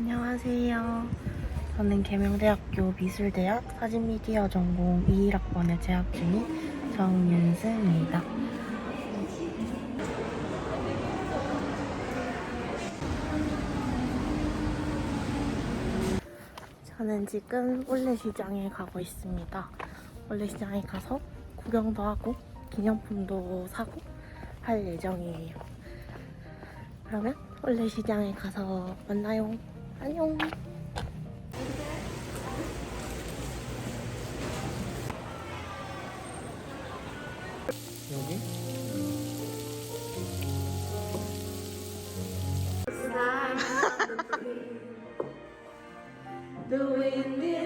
안녕하세요. 저는 계명대학교 미술대학 사진미디어 전공 21학번에 재학 중인 정윤승입니다. 저는 지금 올레시장에 가고 있습니다. 올레시장에 가서 구경도 하고 기념품도 사고 할 예정이에요. 그러면 올레시장에 가서 만나요. 안녕. 여기? The wind is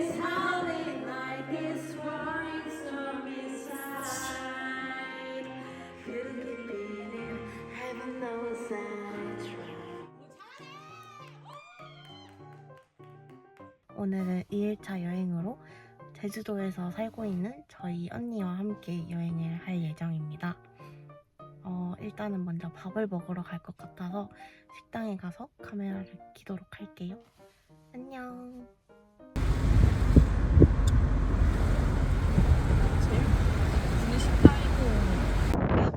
오늘은 2일차 여행으로 제주도에서 살고 있는 저희 언니와 함께 여행을 할 예정입니다. 어, 일단은 먼저 밥을 먹으러 갈 것 같아서 식당에 가서 카메라를 키도록 할게요. 안녕. 위에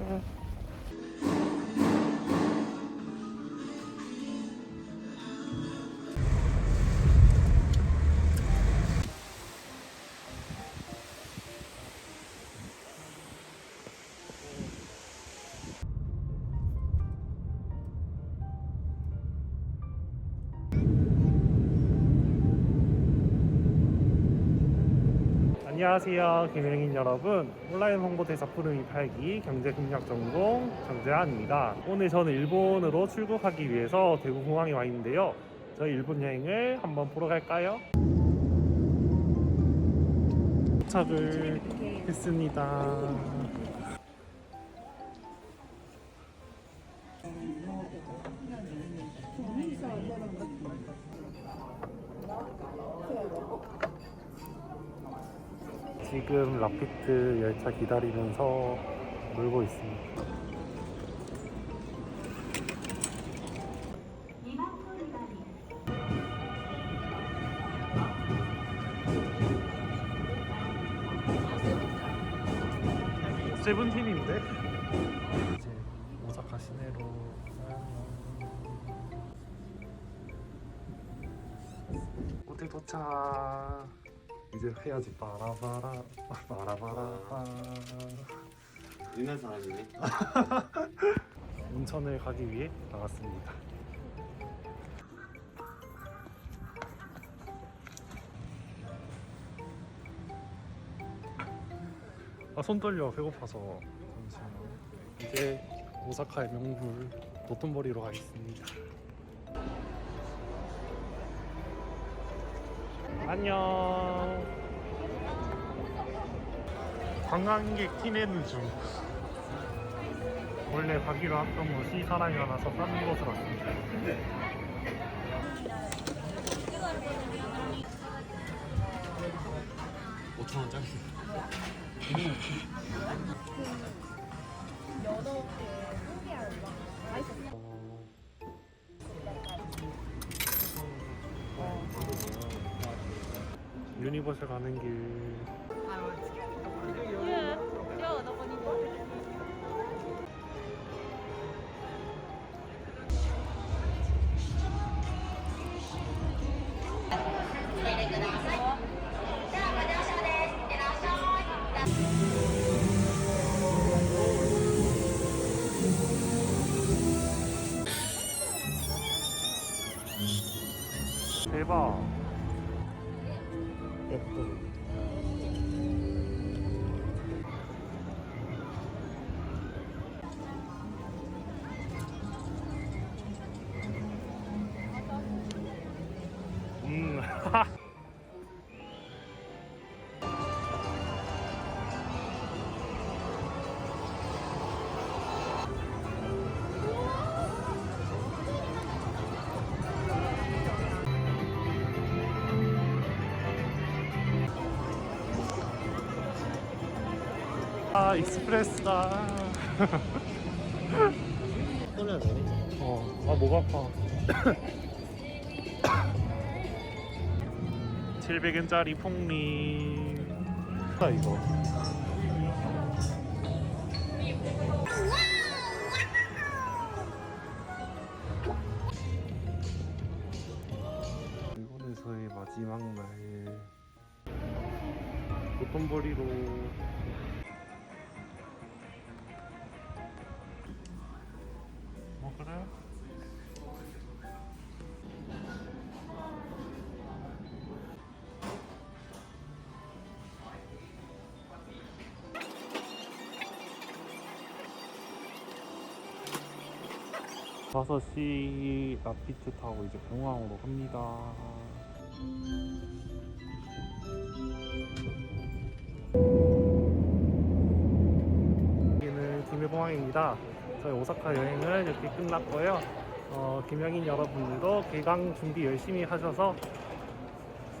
먹 안녕하세요, 김영인 여러분. 온라인 홍보대사 푸르미 8기 경제금융학 전공 정재환입니다. 오늘 저는 일본으로 출국하기 위해서 대구공항에 와 있는데요. 저희 일본 여행을 한번 보러 갈까요? 도착을 했습니다. 지금 라피트 열차 기다리면서 놀고 있습니다. 세븐틴인데? 이제 오사카 시내로 호텔 도착 이제 해야지 빠라바라 빠라바라 유명한 사람이네. 온천을 가기 위해 나왔습니다. 아, 손 떨려 배고파서 잠시만 이제 오사카의 명물 도톤보리로 가겠습니다. 안녕. 관광객 티내는 중. 원래 가기로 했던 곳이 사람이 많아서 다른 곳으로 왔습니다. 오천 원짜리. 유니버셜 가는 길. 대박. 음. 아 익스프레스다. 꺼내야 되네. 어, 아, 목 아파. 700엔짜리 폭리. 아, 이거. 일본에서의 마지막 날. 도톤보리로. 그래? 다섯 시 라피트 타고 이제 공항으로 갑니다. 여기는 김해공항입니다. 저희 오사카 여행은 이렇게 끝났고요. 어, 김영인 여러분들도 개강 준비 열심히 하셔서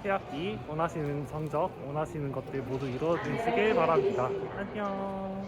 새학기 원하시는 성적, 원하시는 것들 모두 이루어지시길 바랍니다. 안녕.